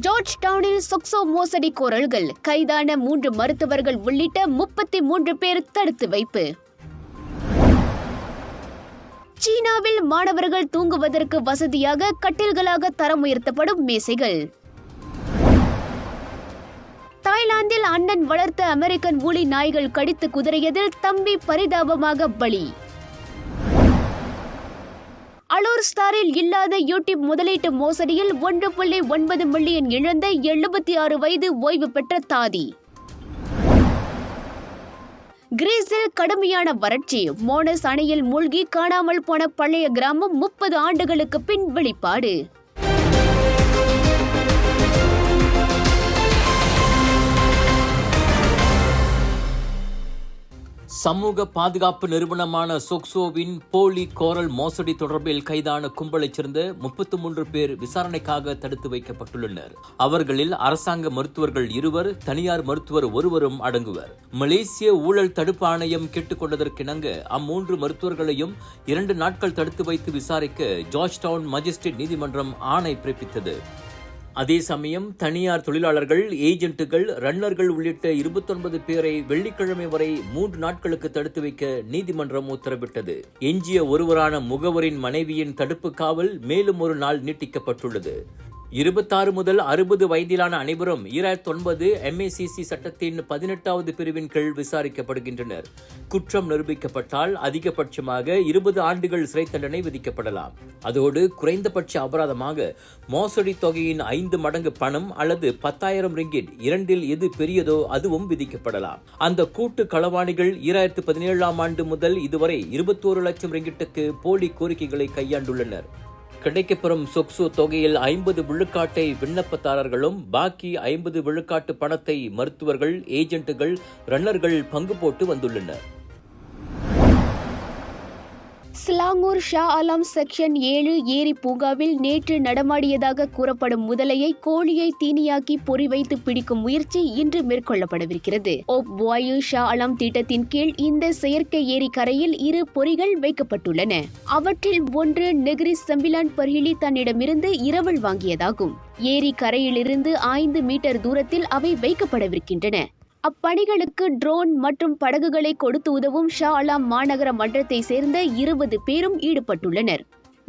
George டவுனில் சொக்சோ மோசடி கோரல்கள் கைதான மூன்று மருத்துவர்கள் உள்ளிட்ட முப்பத்தி மூன்று பேர் தடுத்து வைப்பு. சீனாவில் மாணவர்கள் தூங்குவதற்கு வசதியாக கட்டில்களாக தரம் உயர்த்தப்படும் மேசைகள். தாய்லாந்தில் அண்ணன் வளர்த்த அமெரிக்கன் ஊழி நாய்கள் கடித்து குதறியதில் தம்பி பரிதாபமாக பலி. அலூர் ஸ்டாரில் இல்லாத யூடியூப் முதலீட்டு மோசடியில் ஒன்று புள்ளி ஒன்பது மில்லியன் இழந்த எழுபத்தி ஆறு வயது ஓய்வு பெற்ற தாதி. கிரீஸில் கடுமையான வறட்சி. மோனஸ் அணையில் மூழ்கி காணாமல் போன பழைய கிராமம் முப்பது ஆண்டுகளுக்கு பின் வெளிப்பாடு. சமூக பாதுகாப்பு நிறுவனமான சொக்சோவின் போலி கோரல் மோசடி தொடர்பில் கைதான கும்பலைச் சேர்ந்த முப்பத்தி மூன்று பேர் விசாரணைக்காக தடுத்து வைக்கப்பட்டுள்ளனர். அவர்களில் அரசாங்க மருத்துவர்கள் இருவர் தனியார் மருத்துவர் ஒருவரும் அடங்குவர். மலேசிய ஊழல் தடுப்பு ஆணையம் கேட்டுக்கொண்டதற்கிணங்க அம்மூன்று மருத்துவர்களையும் இரண்டு நாட்கள் தடுத்து வைத்து விசாரிக்க ஜார்ஜ் டவுன் மஜிஸ்ட்ரேட் நீதிமன்றம் ஆணை பிறப்பித்தது. அதே சமயம் தனியார் தொழிலாளர்கள் ஏஜென்ட்டுகள் ரன்னர்கள் உள்ளிட்ட இருபத்தொன்பது பேரை வெள்ளிக்கிழமை வரை மூன்று நாட்களுக்கு தடுத்து வைக்க நீதிமன்றம் உத்தரவிட்டது. எஞ்சிய ஒருவரான முகவரின் மனைவியின் தடுப்பு காவல் மேலும் ஒரு நாள் நீட்டிக்கப்பட்டுள்ளது. இருபத்தாறு முதல் அறுபது வயதிலான அனைவரும் ஈராயிரத்தி ஒன்பது எம்ஏசிசி சட்டத்தின் பதினெட்டாவது பிரிவின் கீழ் விசாரிக்கப்படுகின்றனர். குற்றம் நிரூபிக்கப்பட்டால் அதிகபட்சமாக இருபது ஆண்டுகள் சிறை தண்டனை விதிக்கப்படலாம். அதோடு குறைந்தபட்ச அபராதமாக மோசடி தொகையின் ஐந்து மடங்கு பணம் அல்லது பத்தாயிரம் ரிங்கிட் இரண்டில் எது பெரியதோ அதுவும் விதிக்கப்படலாம். அந்த கூட்டு களவாணிகள் ஈராயிரத்து பதினேழாம் ஆண்டு முதல் இதுவரை இருபத்தோரு லட்சம் ரிங்கிட்டுக்கு போலி கோரிக்கைகளை கையாண்டுள்ளனர். கிடைக்கப்பெறும் சொக்சோ தொகையில் ஐம்பது விழுக்காட்டை விண்ணப்பதாரர்களும் பாக்கி ஐம்பது விழுக்காட்டு பணத்தை மருத்துவர்கள் ஏஜென்ட்டுகள் ரன்னர்கள் பங்கு போட்டு வந்துள்ளனர். ஸ்லாங்கூர் ஷா ஆலம் செக்ஷன் ஏழு ஏரி பூங்காவில் நேற்று நடமாடியதாக கூறப்படும் முதலையை கோழியை தீனியாக்கி பொறி வைத்து பிடிக்கும் முயற்சி இன்று மேற்கொள்ளப்படவிருக்கிறது. ஓப் வாயு ஷா ஆலம் திட்டத்தின் கீழ் இந்த செயற்கை ஏரி கரையில் இரு பொறிகள் வைக்கப்பட்டுள்ளன. அவற்றில் ஒன்று நெகிரி செம்பிலான் பர்ஹிலி தன்னிடமிருந்து இரவல் வாங்கியதாகும். ஏரி கரையிலிருந்து ஐந்து மீட்டர் தூரத்தில் அவை வைக்கப்படவிருக்கின்றன. அப்பணிகளுக்கு ட்ரோன் மற்றும் படகுகளை கொடுத்து உதவும் ஷா அலாம் மாநகர மன்றத்தை சேர்ந்த இருபது பேரும் ஈடுபட்டுள்ளனர்.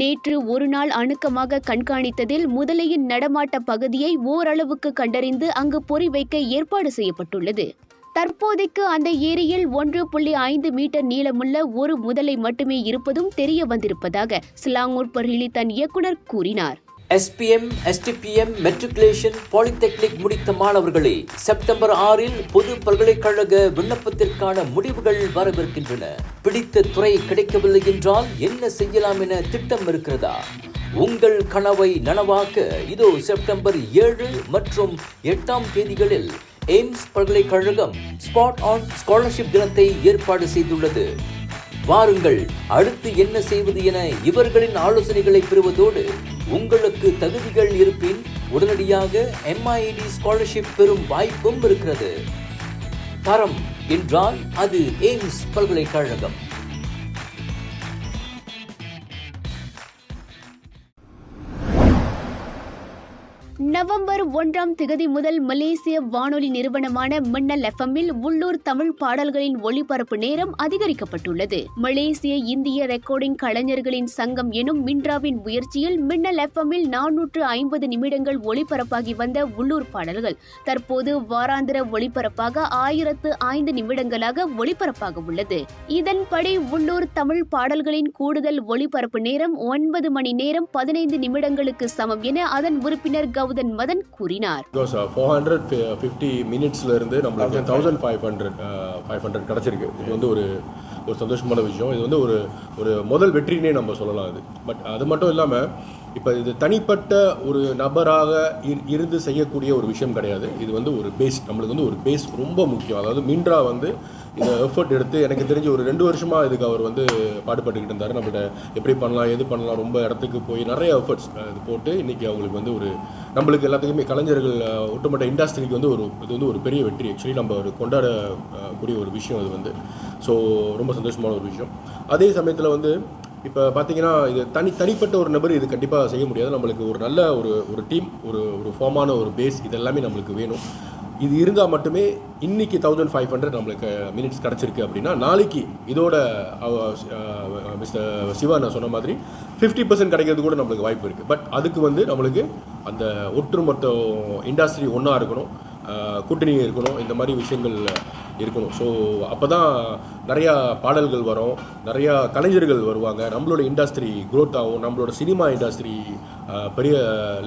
நேற்று ஒரு நாள் அணுக்கமாக கண்காணித்ததில் முதலையின் நடமாட்ட பகுதியை ஓரளவுக்கு கண்டறிந்து அங்கு பொறி வைக்க ஏற்பாடு செய்யப்பட்டுள்ளது. தற்போதைக்கு அந்த ஏரியில் ஒன்று புள்ளி ஐந்து மீட்டர் நீளமுள்ள ஒரு முதலை மட்டுமே இருப்பதும் தெரிய வந்திருப்பதாக சிலாங்கூர் பர்ஹிலி தன் இயக்குனர் கூறினார். எஸ்பிஎம் எஸ்டிபிஎம் மெட்ரிகுலேஷன் பாலிடெக்னிக் முடித்த மாணவர்களே செப்டம்பர் ஆறில் பொது பல்கலைக்கழக விண்ணப்பத்திற்கான முடிவுகள் வரவிருக்கின்றன. பிடித்த துறை கிடைக்கவில்லை என்றால் என்ன செய்யலாம் என திட்டம் இருக்கிறதா? உங்கள் கனவை நனவாக்க இதோ செப்டம்பர் ஏழு மற்றும் எட்டாம் தேதிகளில் எய்ம்ஸ் பல்கலைக்கழகம் ஸ்பாட் ஆன் ஸ்காலர்ஷிப் தினத்தை ஏற்பாடு செய்துள்ளது. வாருங்கள் அடுத்து என்ன செய்வது என இவர்களின் ஆலோசனைகளை பெறுவதோடு உங்களுக்கு தகுதிகள் இருப்பின் உடனடியாக எம்ஐடி ஸ்காலர்ஷிப் பெறும் வாய்ப்பும் இருக்கிறது. தரம் என்றால் அது எய்ம்ஸ் பல்கலைக்கழகம். நவம்பர் ஒன்றாம் திகதி முதல் மலேசிய வானொலி நிறுவனமான மின்னல் எஃப்எம்மில் உள்ளூர் தமிழ் பாடல்களின் ஒளிபரப்பு நேரம் அதிகரிக்கப்பட்டுள்ளது. மலேசிய இந்திய ரெக்கார்டிங் கலைஞர்களின் சங்கம் எனும் மின்ராவின் முயற்சியில் மின்னல் எஃப்எம்மில் நானூற்று ஐம்பது நிமிடங்கள் ஒளிபரப்பாகி வந்த உள்ளூர் பாடல்கள் தற்போது வாராந்திர ஒளிபரப்பாக ஆயிரத்து ஐந்து நிமிடங்களாக ஒளிபரப்பாக உள்ளது. இதன்படி உள்ளூர் தமிழ் பாடல்களின் கூடுதல் ஒளிபரப்பு நேரம் ஒன்பது மணி நேரம் பதினைந்து நிமிடங்களுக்கு சமம் என அதன் உறுப்பினர் கௌதன் மதன் கூறினார். ஃபோர் ஹண்ட்ரட் ஃபிஃப்டி மினிட்ஸ்ல இருந்து நம்மளுக்கு thousand five hundred five hundred கிடச்சிருக்கு. இது வந்து ஒரு ஒரு சந்தோஷமான விஷயம். இது வந்து ஒரு ஒரு முதல் வெற்றினே நம்ம சொல்லலாம் இது. பட் அது மட்டும் இல்லாமல் இப்போ இது தனிப்பட்ட ஒரு நபராக இரு- இருந்து செய்யக்கூடிய ஒரு விஷயம் கிடையாது. இது வந்து ஒரு பேஸ் நம்மளுக்கு வந்து ஒரு பேஸ் ரொம்ப முக்கியம். அதாவது மின்ட்ரா வந்து இந்த எஃபர்ட் எடுத்து எனக்கு தெரிஞ்சு ஒரு ரெண்டு வருஷமாக இதுக்கு அவர் வந்து பாடுபட்டுக்கிட்டு இருந்தார். நம்மள்ட்ட எப்படி பண்ணலாம் எது பண்ணலாம் ரொம்ப இடத்துக்கு போய் நிறைய எஃபர்ட்ஸ் இது போட்டு இன்றைக்கி அவங்களுக்கு வந்து ஒரு நம்மளுக்கு எல்லாத்துக்குமே கலைஞர்கள் அஹ், ஒட்டுமொத்த இண்டஸ்ட்ரிக்கு வந்து ஒரு இது வந்து ஒரு பெரிய வெற்றி. ஆக்சுவலி நம்ம ஒரு கொண்டாடக்கூடிய ஒரு விஷயம் அது வந்து. ஸோ ரொம்ப சந்தோஷமான ஒரு விஷயம். அதே சமயத்தில் வந்து இப்போ பார்த்தீங்கன்னா இது தனி தனிப்பட்ட ஒரு நபர் இது கண்டிப்பாக செய்ய முடியாது. நம்மளுக்கு ஒரு நல்ல ஒரு ஒரு டீம் ஒரு ஒரு ஃபார்மான ஒரு பேஸ் இதெல்லாமே நம்மளுக்கு வேணும். இது இருந்தால் மட்டுமே இன்னைக்கு தௌசண்ட் ஃபைவ் ஹண்ட்ரட் நம்மளுக்கு மினிட்ஸ் கிடச்சிருக்கு அப்படின்னா நாளைக்கு இதோட மிஸ்டர் சிவா நான் சொன்ன மாதிரி ஃபிஃப்டி பர்சன்ட் கிடைக்கிறது கூட நம்மளுக்கு வாய்ப்பு இருக்குது பட் அதுக்கு வந்து நம்மளுக்கு அந்த ஒட்டுமொத்த இண்டஸ்ட்ரி ஒன்றா இருக்கணும். கூட்டணி இருக்கணும். இந்த மாதிரி விஷயங்கள் இருக்கணும். ஸோ அப்போ தான் நிறையா பாடல்கள் வரும். நிறையா கலைஞர்கள் வருவாங்க. நம்மளோட இண்டஸ்ட்ரி க்ரோத் ஆகும். நம்மளோட சினிமா இண்டஸ்ட்ரி பெரிய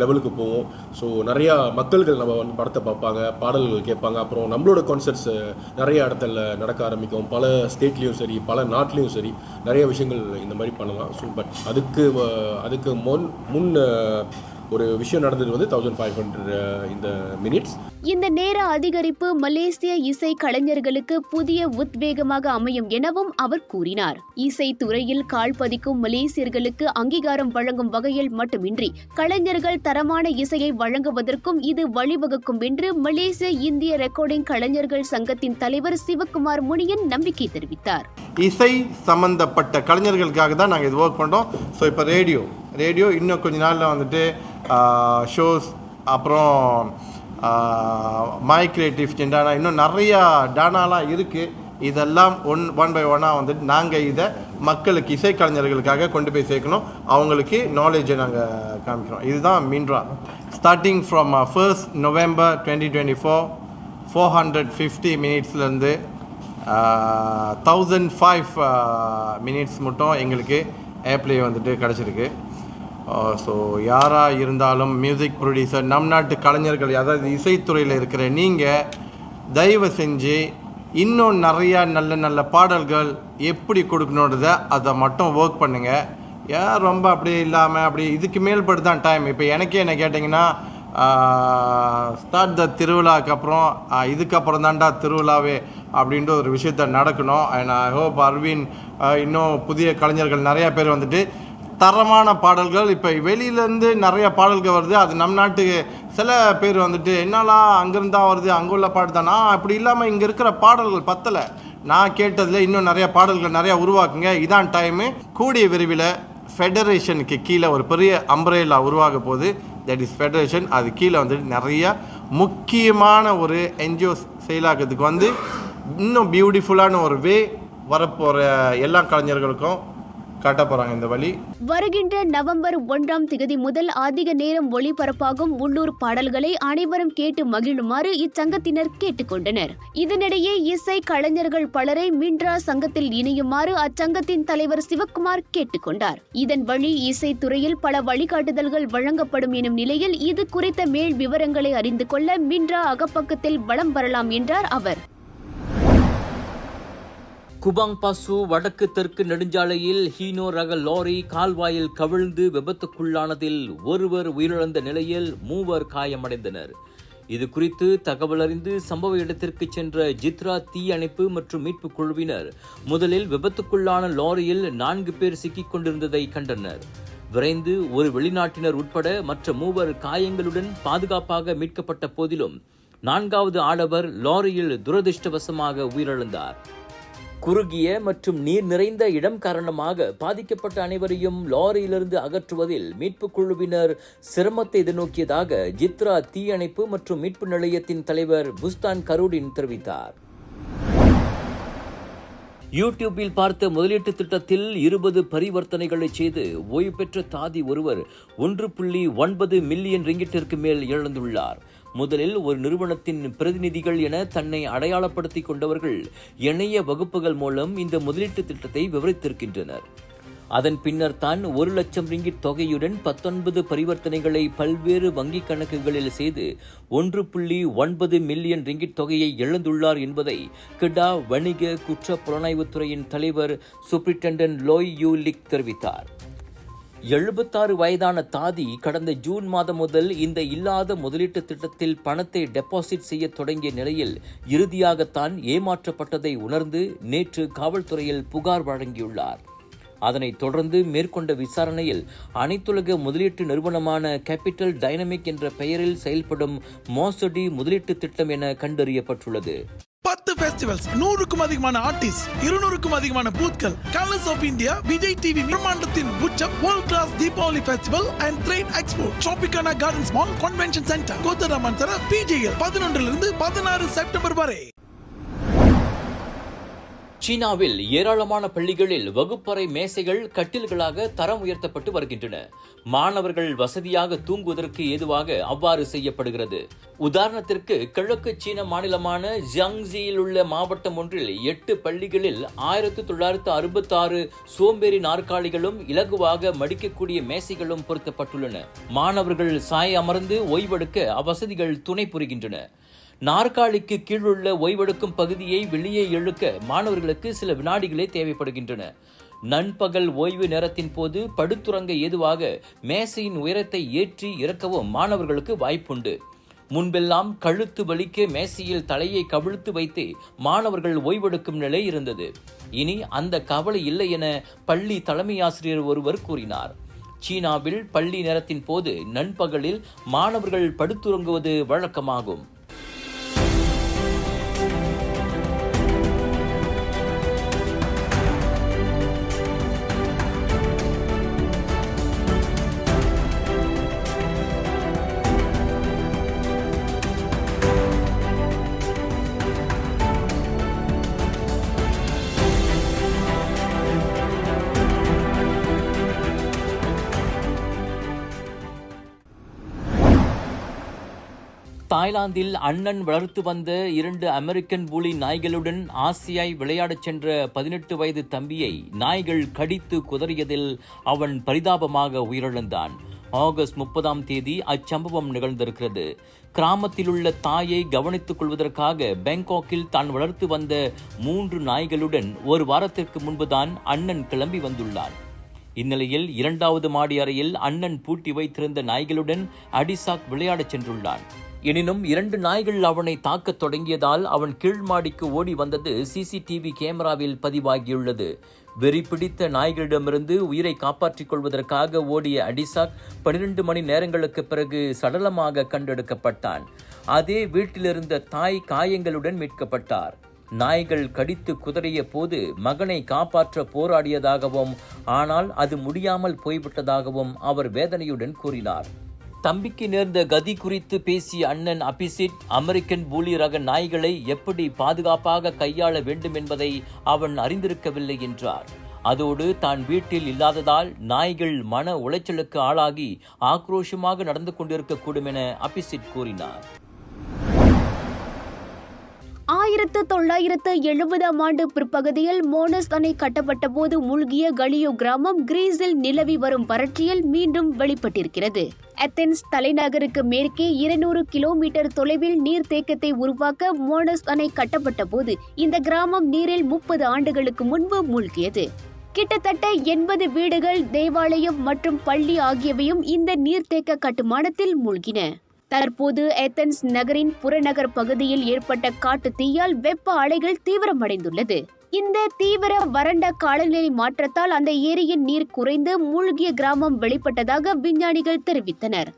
லெவலுக்கு போகும். ஸோ நிறையா மக்கள்கள் நம்ம வந்து படத்தை பார்ப்பாங்க பாடல்கள் கேட்பாங்க. அப்புறம் நம்மளோட கான்சர்ட்ஸ் நிறைய இடத்துல நடக்க ஆரம்பிக்கும். பல ஸ்டேட்லேயும் சரி பல நாட்லேயும் சரி நிறைய விஷயங்கள் இந்த மாதிரி பண்ணலாம். ஸோ பட் அதுக்கு அதுக்கு முன் முன் ஒரு விஷயம் நடந்தது வந்து தௌசண்ட் ஃபைவ் ஹண்ட்ரட் இந்த மினிட்ஸ் இந்த நேர அதிகரிப்பு மலேசிய இசை கலைஞர்களுக்கு புதிய உத்வேகமாக அமையும் எனவும் அவர் கூறினார். இசை துறையில் கால் பதிக்கும் மலேசியர்களுக்கு அங்கீகாரம் வழங்கும் வகையில் மட்டுமின்றி கலைஞர்கள் தரமான இசையை வழங்குவதற்கும் இது வழிவகுக்கும் என்று மலேசிய இந்திய ரெக்கார்டிங் கலைஞர்கள் சங்கத்தின் தலைவர் சிவக்குமார் முனியன் நம்பிக்கை தெரிவித்தார். இசை சம்மந்தப்பட்ட கலைஞர்களுக்காக தான் நாங்கள் இது ஒர்க் பண்ணுறோம் ஸோ இப்போ ரேடியோ ரேடியோ இன்னும் கொஞ்ச நாளில் வந்துட்டு ஷோஸ் அப்புறம் மை கிரியேட்டிவ் டெண்டானா இன்னும் நிறையா டானாலாம் இருக்குது இதெல்லாம் ஒன் ஒன் பை ஒன்னாக வந்துட்டு நாங்கள் இதை மக்களுக்கு இசைக்கலைஞர்களுக்காக கொண்டு போய் சேர்க்கணும். அவங்களுக்கு நாலேஜை நாங்கள் காமிக்கிறோம். இதுதான் Myntra starting from first November twenty twenty four four hundred fifty மினிட்ஸ்லேருந்து thousand five minutes மட்டும் எங்களுக்கு ஏப்ளே வந்துட்டு கிடச்சிருக்கு. Uh, ஸோ யாராக இருந்தாலும் மியூசிக் ப்ரொடியூசர் நம் நாட்டு கலைஞர்கள் அதாவது இசைத்துறையில் இருக்கிற நீங்கள் தயவு செஞ்சு இன்னும் நிறையா நல்ல நல்ல பாடல்கள் எப்படி கொடுக்கணுன்றத அதை மட்டும் ஒர்க் பண்ணுங்கள் ஏன் ரொம்ப அப்படி இல்லாமல் அப்படி இதுக்கு மேல்பட்டு தான் டைம் இப்போ எனக்கே என்ன கேட்டிங்கன்னா ஸ்டார்ட் uh, த திருவிழாக்கு அப்புறம் uh, இதுக்கப்புறம் தான்டா திருவிழாவே அப்படின்ற ஒரு விஷயத்த நடக்கணும். அண்ட் ஐ ஹோப் அர்வின் இன்னும் புதிய கலைஞர்கள் நிறையா பேர் வந்துட்டு தரமான பாடல்கள். இப்போ வெளியிலேருந்து நிறைய பாடல்கள் வருது. அது நம் நாட்டுக்கு சில பேர் வந்துட்டு என்னலாம் அங்கேருந்தா வருது அங்கே உள்ள பாட்டு தானா? அப்படி இல்லாமல் இங்கே இருக்கிற பாடல்கள் பத்தலை. நான் கேட்டதில் இன்னும் நிறைய பாடல்கள் நிறையா உருவாக்குங்க. இதான் டைமு கூடிய விரைவில் ஃபெடரேஷனுக்கு கீழே ஒரு பெரிய அம்பரேலா உருவாக போகுது. தட் இஸ் ஃபெடரேஷன் அது கீழே வந்துட்டு நிறைய முக்கியமான ஒரு என்ஜிஓஸ் செயலாக்கிறதுக்கு வந்து இன்னும் பியூட்டிஃபுல்லான ஒரு வே வரப்போகிற எல்லா கலைஞர்களுக்கும் காட்ட போறாங்க இந்த வழி. வருகின்ற நவம்பர் ஒன்றாம் திகதி முதல் அதிக நேரம் ஒளிபரப்பாகும் உள்ளூர் பாடல்களை அனைவரும் கேட்டு மகிழுமாறு இச்சங்கத்தினர் கேட்டுக்கொண்டனர். இதனிடையே இசை கலைஞர்கள் பலரை மின்ட்ரா சங்கத்தில் இணையுமாறு அச்சங்கத்தின் தலைவர் சிவக்குமார் கேட்டுக்கொண்டார். இதன் வழி இசைத்துறையில் பல வழிகாட்டுதல்கள் வழங்கப்படும் எனும் நிலையில் இது குறித்த மேல் விவரங்களை அறிந்து கொள்ள மின்ட்ரா அகப்பக்கத்தில் வலம் வரலாம் என்றார் அவர். குபாங் பாசு வடக்கு தெற்கு நெடுஞ்சாலையில் ஹீனோ ரக லாரி கால்வாயில் கவிழ்ந்து விபத்துக்குள்ளானதில் ஒருவர் உயிரிழந்த நிலையில் மூவர் காயமடைந்தனர். இது குறித்து தகவல் அறிந்து சம்பவ இடத்திற்கு சென்ற ஜித்ரா தீயணைப்பு மற்றும் மீட்புக் குழுவினர் முதலில் விபத்துக்குள்ளான லாரியில் நான்கு பேர் சிக்கிக் கொண்டிருந்ததை கண்டனர். விரைந்து ஒரு வெளிநாட்டினர் உட்பட மற்ற மூவர் காயங்களுடன் பாதுகாப்பாக மீட்கப்பட்ட போதிலும் நான்காவது ஆடவர் லாரியில் துரதிர்ஷ்டவசமாக உயிரிழந்தார். குறுகிய மற்றும் நீர் நிறைந்த இடம் காரணமாக பாதிக்கப்பட்ட அனைவரையும் லாரியிலிருந்து அகற்றுவதில் மீட்புக் குழுவினர் சிரமத்தை எதிர்நோக்கியதாக ஜித்ரா தீயணைப்பு மற்றும் மீட்பு நிலையத்தின் தலைவர் புஸ்தான் கருடின் தெரிவித்தார். யூடியூப்பில் பார்த்த முதலீட்டு திட்டத்தில் இருபது பரிவர்த்தனைகளை செய்து ஓய்வு பெற்ற தாதி ஒருவர் ஒன்று புள்ளி ஒன்பது மில்லியன் ரிங்கிட்டிற்கு மேல் இழந்துள்ளார். முதலில் ஒரு நிறுவனத்தின் பிரதிநிதிகள் என தன்னை அடையாளப்படுத்திக் கொண்டவர்கள் இணைய வகுப்புகள் மூலம் இந்த முதலீட்டு திட்டத்தை விவரித்திருக்கின்றனர். அதன் பின்னர் தான் ஒரு லட்சம் ரிங்கிட் தொகையுடன் பத்தொன்பது பரிவர்த்தனைகளை பல்வேறு வங்கிக் கணக்குகளில் செய்து ஒன்று புள்ளி ஒன்பது மில்லியன் ரிங்கிட் தொகையை இழந்துள்ளார் என்பதை கிடா வணிக குற்ற புலனாய்வுத்துறையின் தலைவர் சூப்பரிண்டென்டன்ட் லோய் யூ லிக் தெரிவித்தார். எழுபத்தாறு வயதான தாதி கடந்த ஜூன் மாதம் முதல் இந்த இல்லாத முதலீட்டு திட்டத்தில் பணத்தை டெபாசிட் செய்ய தொடங்கிய நிலையில் இறுதியாகத்தான் ஏமாற்றப்பட்டதை உணர்ந்து நேற்று காவல்துறையில் புகார் வழங்கியுள்ளார். அதனைத் தொடர்ந்து மேற்கொண்ட விசாரணையில் அனைத்துலக முதலீட்டு நிறுவனமான கேபிட்டல் டைனமிக் என்ற பெயரில் செயல்படும் மோசடி முதலீட்டு திட்டம் என கண்டறியப்பட்டுள்ளது. பத்து ஃபெஸ்டிவல்ஸ் நூறுக்கும் அதிகமான ஆர்டிஸ்ட் இருநூறுக்கும் அதிகமான பூத்கள் Colors of India Vijay TV பிரம்மாண்டத்தின் உச்சம் world class Deepavali festival and train expo Tropicana gardens mall convention centre கோத்தராமன் சர பிஜேஎல் பதினொன்றிலிருந்து பதினாறு செப்டம்பர் வரை. சீனாவில் ஏராளமான பள்ளிகளில் வகுப்பறை மேசைகள் கட்டில்களாக தரம் உயர்த்தப்பட்டு வருகின்றன. மாணவர்கள் வசதியாக தூங்குவதற்கு ஏதுவாக அவ்வாறு செய்யப்படுகிறது. உதாரணத்திற்கு கிழக்கு சீன மாநிலமான ஜியாங்ஜியில் உள்ள மாவட்டம் ஒன்றில் எட்டு பள்ளிகளில் ஆயிரத்தி தொள்ளாயிரத்து அறுபத்தி ஆறு சோம்பேறி நாற்காலிகளும் இலகுவாக மடிக்கக்கூடிய மேசைகளும் பொருத்தப்பட்டுள்ளன. மாணவர்கள் சாய் அமர்ந்து ஓய்வெடுக்க அவ்வசதிகள் துணை புரிகின்றன. நாற்காலிக்கு கீழுள்ள ஓய்வெடுக்கும் பகுதியை வெளியே இழுக்க மாணவர்களுக்கு சில வினாடிகளே தேவைப்படுகின்றன. நண்பகல் ஓய்வு நேரத்தின் போது படுத்துறங்க ஏதுவாக மேசையின் உயரத்தை ஏற்றி இறக்கவும் மாணவர்களுக்கு வாய்ப்புண்டு. முன்பெல்லாம் கழுத்து வலிக்க மேசையில் தலையை கவிழ்த்து வைத்து மாணவர்கள் ஓய்வெடுக்கும் நிலை இருந்தது. இனி அந்த கவலை இல்லை என பள்ளி தலைமை ஆசிரியர் ஒருவர் கூறினார். சீனாவில் பள்ளி நேரத்தின் போது நண்பகலில் மாணவர்கள் படுத்துறங்குவது வழக்கமாகும். தாய்லாந்தில் அண்ணன் வளர்த்து வந்த இரண்டு அமெரிக்கன் பூலி நாய்களுடன் ஆசியாய் விளையாடச் சென்ற பதினெட்டு வயது தம்பியை நாய்கள் கடித்து குதறியதில் அவன் பரிதாபமாக உயிரிழந்தான். ஆகஸ்ட் முப்பதாம் தேதி அச்சம்பவம் நிகழ்ந்திருக்கிறது. கிராமத்தில் உள்ள தாயை கவனித்துக் கொள்வதற்காக பேங்காக்கில் தான் வளர்த்து வந்த மூன்று நாய்களுடன் ஒரு வாரத்திற்கு முன்புதான் அண்ணன் கிளம்பி வந்துள்ளான். இந்நிலையில் இரண்டாவது மாடி அறையில் அண்ணன் பூட்டி வைத்திருந்த நாய்களுடன் அடிசாக் விளையாடச் சென்றுள்ளான். எனினும் இரண்டு நாய்கள் அவனை தாக்கத் தொடங்கியதால் அவன் கீழ்மாடிக்கு ஓடி வந்தது சிசிடிவி கேமராவில் பதிவாகியுள்ளது. வெறி பிடித்த நாய்களிடமிருந்து உயிரை காப்பாற்றிக் கொள்வதற்காக ஓடிய அடிசாக் பனிரெண்டு மணி நேரங்களுக்கு பிறகு சடலமாக கண்டெடுக்கப்பட்டான். அதே வீட்டிலிருந்த தாய் காயங்களுடன் மீட்கப்பட்டார். நாய்கள் கடித்து குதறிய போது மகனை காப்பாற்ற போராடியதாகவும் ஆனால் அது முடியாமல் போய்விட்டதாகவும் அவர் வேதனையுடன் கூறினார். தம்பிக்கு நேர்ந்த கதி குறித்து பேசிய அண்ணன் அபிசிட் அமெரிக்கன் பூலி ரக நாய்களை எப்படி பாதுகாப்பாக கையாள வேண்டும் என்பதை அவன் அறிந்திருக்கவில்லை என்றார். அதோடு தான் வீட்டில் இல்லாததால் நாய்கள் மன உளைச்சலுக்கு ஆளாகி ஆக்ரோஷமாக நடந்து கொண்டிருக்கக்கூடும் என அபிசிட் கூறினார். ஆயிரத்து தொள்ளாயிரத்து எழுபதாம் ஆண்டு பிற்பகுதியில் மோனஸ் அணை கட்டப்பட்ட போது மூழ்கிய கலியோ கிராமம் கிரீஸில் நிலவி வரும் வறட்சியில் மீண்டும் வெளிப்பட்டிருக்கிறது. அத்தென்ஸ் தலைநகருக்கு மேற்கே இருநூறு கிலோமீட்டர் தொலைவில் நீர்த்தேக்கத்தை உருவாக்க மோனஸ் அணை கட்டப்பட்ட போது இந்த கிராமம் நீரில் முப்பது ஆண்டுகளுக்கு முன்பு மூழ்கியது. கிட்டத்தட்ட எண்பது வீடுகள் தேவாலயம் மற்றும் பள்ளி ஆகியவையும் இந்த நீர்த்தேக்க கட்டுமானத்தில் மூழ்கின. தற்போது ஏத்தன்ஸ் நகரின் புறநகர் பகுதியில் ஏற்பட்ட காட்டு தீயால் வெப்ப அலைகள் தீவிரமடைந்துள்ளது. இந்த தீவிர வறண்ட காலநிலை மாற்றத்தால் அந்த ஏரியின் நீர் குறைந்து மூழ்கிய கிராமம் வெளிப்பட்டதாக விஞ்ஞானிகள் தெரிவித்தனர்.